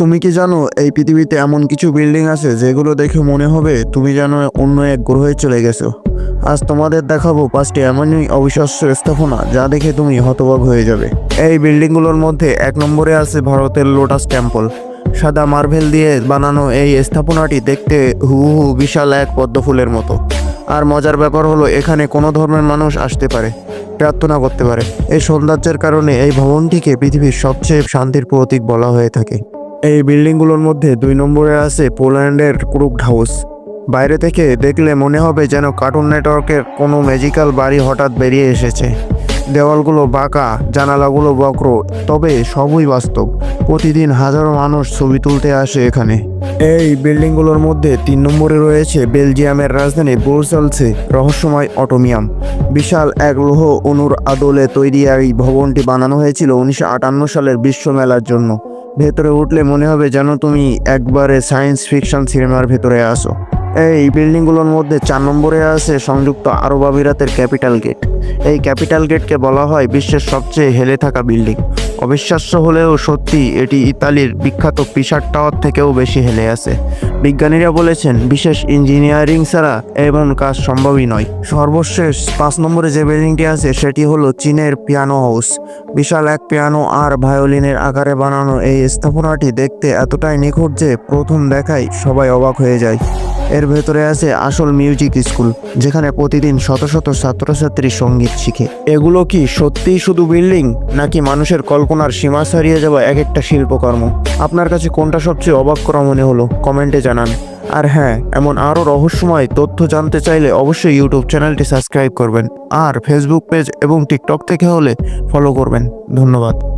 তুমি কি জানো এই পৃথিবীতে এমন কিছু বিল্ডিং আছে যেগুলো দেখে মনে হবে তুমি যেন অন্য এক গ্রহে চলে গেছো? আজ তোমাদের দেখাবো পাঁচটি এমনই অবিশ্বাস্য স্থাপনা যা দেখে তুমি হতবাক হয়ে যাবে। এই বিল্ডিংগুলোর মধ্যে এক নম্বরে আছে ভারতের লোটাস টেম্পল সাদা মার্ভেল দিয়ে বানানো এই স্থাপনাটি দেখতে হুবহু বিশাল এক পদ্মফুলের মতো। আর মজার ব্যাপার হলো এখানে কোনো ধর্মের মানুষ আসতে পারে, প্রার্থনা করতে পারে। এই সৌন্দর্যের কারণে এই ভবনটিকে পৃথিবীর সবচেয়ে শান্তির প্রতীক বলা হয়ে থাকে। এই বিল্ডিংগুলোর মধ্যে দুই নম্বরে আছে পোল্যান্ডের ক্রুকড হাউস। বাইরে থেকে দেখলে মনে হবে যেন কার্টুন নেটওয়ার্কের কোনো ম্যাজিক্যাল বাড়ি হঠাৎ বেরিয়ে এসেছে। দেওয়ালগুলো বাঁকা, জানালাগুলো বক্র, তবে সবই বাস্তব। প্রতিদিন হাজারো মানুষ ছবি তুলতে আসে এখানে। এই বিল্ডিংগুলোর মধ্যে তিন নম্বরে রয়েছে বেলজিয়ামের রাজধানী ব্রুসেলসে রহস্যময় অটোমিয়াম। বিশাল এক লৌহ অনুর আদলে তৈরি এই ভবনটি বানানো হয়েছিল উনিশশো আটান্ন সালের বিশ্বমেলার জন্য। ভেতরে উঠলে মনে হবে যেন তুমি একবারে সায়েন্স ফিকশন সিনেমার ভেতরে আসো এই বিল্ডিংগুলোর মধ্যে চার নম্বরে আছে সংযুক্ত আরব আমিরাতের ক্যাপিটাল গেট এই ক্যাপিটাল গেটকে বলা হয় বিশ্বের সবচেয়ে হেলে থাকা বিল্ডিং অবিশ্বাস্য হলেও সত্যি এটি ইতালির বিখ্যাত পিসার টাওয়ার থেকেও বেশি হেলে আছে। বিজ্ঞানীরা বলেছেন, বিশেষ ইঞ্জিনিয়ারিং ছাড়া এমন কাজ সম্ভবই নয়। সর্বশেষ পাঁচ নম্বরে যে বিল্ডিংটি আছে, সেটি হলো চীনের পিয়ানো হাউস। বিশাল এক পিয়ানো আর ভায়োলিনের আকারে বানানো এই স্থাপনাটি দেখতে এতটাই নিখুঁত যে প্রথম দেখায় সবাই অবাক হয়ে যায়। এর ভেতরে আছে আসল মিউজিক স্কুল যেখানে প্রতিদিন শত শত ছাত্রছাত্রী সংগীত শিখে। এগুলো কি সত্যিই শুধু বিল্ডিং নাকি মানুষের কল্পনার সীমা ছাড়িয়ে যাওয়া এক একটা শিল্পকর্ম? আপনার কাছে কোনটা সবচেয়ে অবাক করা মনে হলো? কমেন্টে জানান। আর হ্যাঁ এমন আরও রহস্যময় তথ্য জানতে চাইলে অবশ্যই ইউটিউব চ্যানেলটি সাবস্ক্রাইব করবেন। আর ফেসবুক পেজ এবং টিকটক থেকে হলে ফলো করবেন। ধন্যবাদ।